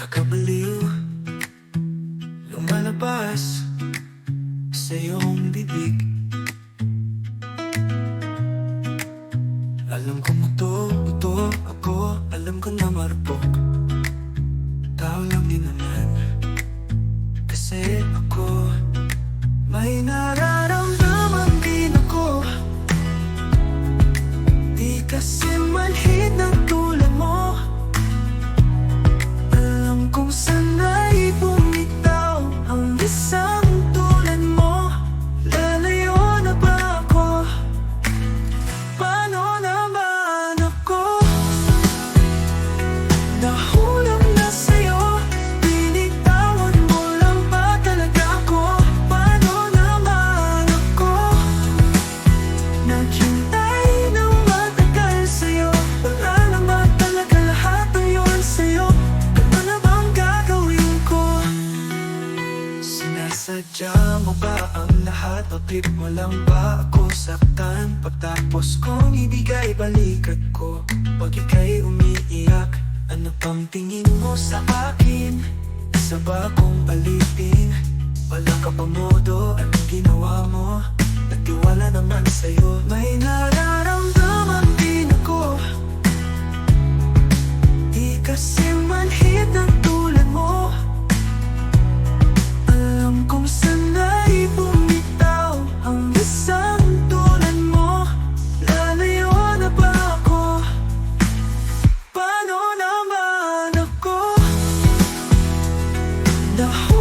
Nakakabaliw Lumalabas Sa iyong bibig. Alam ko mo to, ito ako Alam ko na marupok. Tao lang din naman. Kasi ako May nararamdaman din ako. Di kasi manhid ng Sinasadya mo ba ang lahat? O trip mo lang ba ako saktan? Pagtapos kong ibigay balikat ko Pag ika'y umiiyak Ano pang tingin mo sa akin? Isa ba akong palitin? Wala ka pa modo, anong ginawa mo? Nagtiwala naman sa'yo May the